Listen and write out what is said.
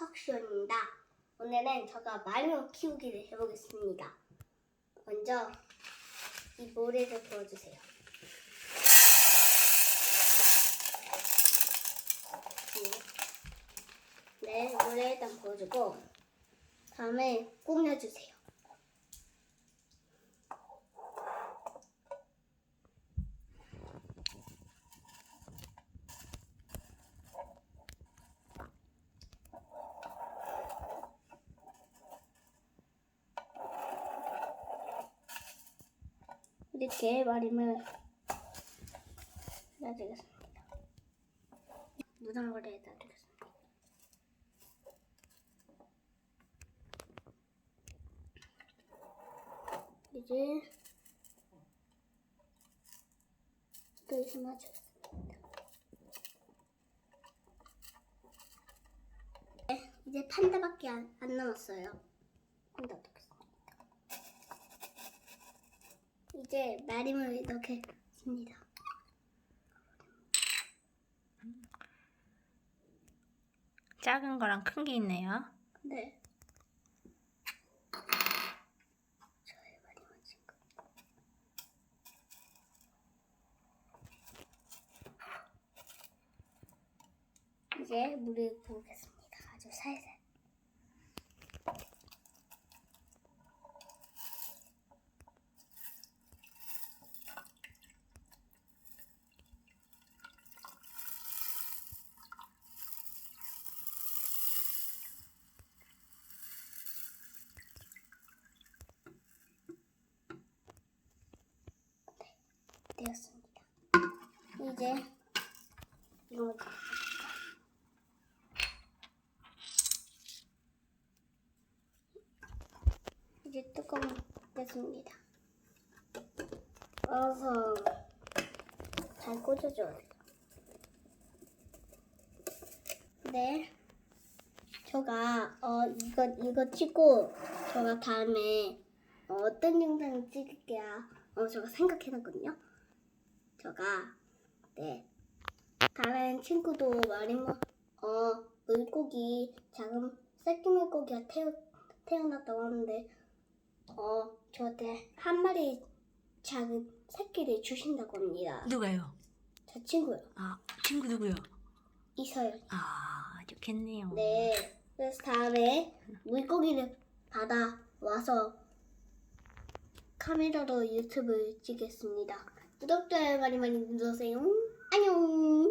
석시원입니다. 오늘은 제가 마리모 키우기를 해보겠습니다. 먼저 이 모래를 부어주세요. 네, 모래 일단 부어주고 다음에 꾸며주세요. 이렇게 마림을 놔주겠습니다. 무당거리에 놔주겠습니다. 이제 끝이 맞췄습니다. 네, 이제 판다밖에 안, 안 남았어요. 판다 넣겠습니다. 이제 마림을 넣겠습니다. 작은 거랑 큰 게 있네요. 네. 이제 물을 부으겠습니다. 아주 살살. 되었습니다. 이제 이걸 이제 뚜껑 닫겠습니다. 어서 잘 꽂아줘야 돼요. 네. 제가 어 이거 이거 찍고 제가 다음에 어, 어떤 영상을 찍을게요. 어 제가 생각해놨거든요. 제가 네 다른 친구도 뭐, 어 물고기 작은 새끼 물고기가 태어 태어났다고 하는데 어 저한테 한 마리 작은 새끼를 주신다고 합니다. 누가요? 저 친구요. 아, 친구 누구요? 이서요. 아, 좋겠네요. 네. 그래서 다음에 물고기를 받아 와서 카메라로 유튜브 찍겠습니다. 구독, 좋아요 많이 많이 눌러주세요. 안녕.